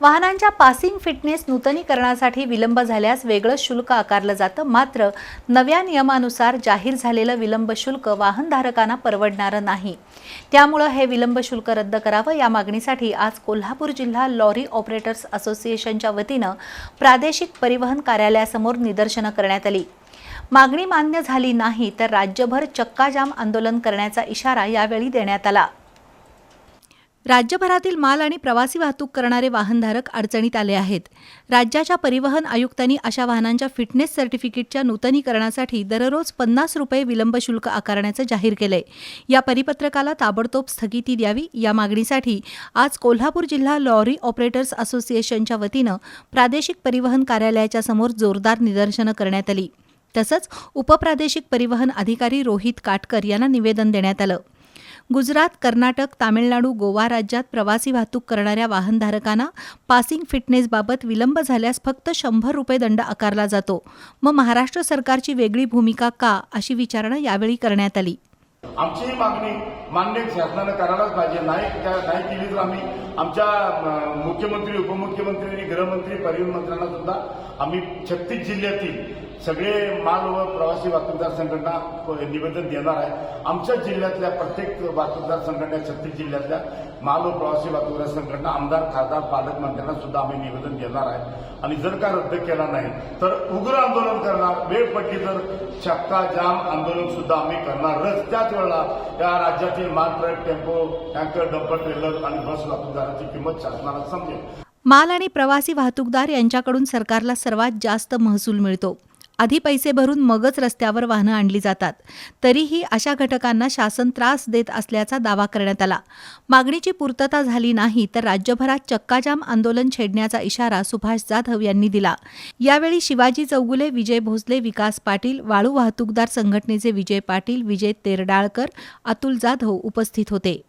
वाहनांच्या passing fitness नूतनीकरणासाठी विलंब झाल्यास वेगळं शुल्क आकारलं जातं. मात्र नव्या नियमानुसार जाहीर झालेलं विलंब शुल्क वाहनधारकांना परवडणारं नाही. त्यामुळं हे विलंब शुल्क रद्द करावं या मागणीसाठी आज कोल्हापूर जिल्हा लॉरी ऑपरेटर्स असोसिएशनच्या वतीनं प्रादेशिक परिवहन कार्यालयासमोर निदर्शनं करण्यात आली. मागणी मान्य झाली नाही तर राज्यभर चक्काजाम आंदोलन करण्याचा इशारा यावेळी देण्यात आला. राज्यभरातील माल आणि प्रवासी वाहतूक करणारे वाहनधारक अडचणीत आले आहेत. राज्याच्या परिवहन आयुक्तांनी अशा वाहनांच्या फिटनेस सर्टिफिकेटच्या नूतनीकरणासाठी दररोज पन्नास रुपये विलंब शुल्क आकारण्याचं जाहीर केलंय या परिपत्रकाला ताबडतोब स्थगिती द्यावी या मागणीसाठी आज कोल्हापूर जिल्हा लॉरी ऑपरेटर्स असोसिएशनच्या वतीनं प्रादेशिक परिवहन कार्यालयाच्या समोर जोरदार निदर्शनं करण्यात आली. तसंच उपप्रादेशिक परिवहन अधिकारी रोहित काटकर यांना निवेदन देण्यात आलं. गुजरात कर्नाटक तामिळनाडू गोवा राज्यात प्रवासी वाहतूक करणाऱ्या वाहनधारकांना पासिंग फिटनेसबाबत विलंब झाल्यास फक्त शंभर रुपये दंड आकारला जातो. मग महाराष्ट्र सरकारची वेगळी भूमिका का? अशी विचारणा यावेळी करण्यात आली. आमची ही मागणी मान्य शासनानं करायलाच पाहिजे. नाही त्या नाही केली तर आम्ही आमच्या मुख्यमंत्री उपमुख्यमंत्री आणि गृहमंत्री परिवहन मंत्र्यांना सुद्धा आम्ही छत्तीस जिल्ह्यातील सगळे माल व प्रवासी वाहतूकदार संघटना प- निवेदन देणार आहे. आमच्या जिल्ह्यातल्या प्रत्येक वाहतूकदार संघटना छत्तीस जिल्ह्यातल्या माल व प्रवासी वाहतूकदार संघटना आमदार खासदार पालकमंत्र्यांना सुद्धा आम्ही निवेदन देणार आहे. आणि जर का रद्द केला नाही तर उग्र आंदोलन करणार. वेळ पडली तर चक्का जाम आंदोलन सुद्धा आम्ही करणारच. त्याच वेळेला या राज्यातील मालट्रक टेम्पो टँकर डंपर ट्रेलर आणि बस वाहतूकदारांची किंमत शासनाला समजेल. माल आणि प्रवासी वाहतूकदार यांच्याकडून सरकारला सर्वात जास्त महसूल मिळतो. आधी पैसे भरून मगच रस्त्यावर वाहनं आणली जातात. तरीही अशा घटकांना शासन त्रास देत असल्याचा दावा करण्यात आला. मागणीची पूर्तता झाली नाही तर राज्यभरात चक्काजाम आंदोलन छेडण्याचा इशारा सुभाष जाधव यांनी दिला. यावेळी शिवाजी चौगुले विजय भोसले विकास पाटील वाळू वाहतूकदार संघटनेचे विजय पाटील विजय तेरडाळकर अतुल जाधव उपस्थित होते.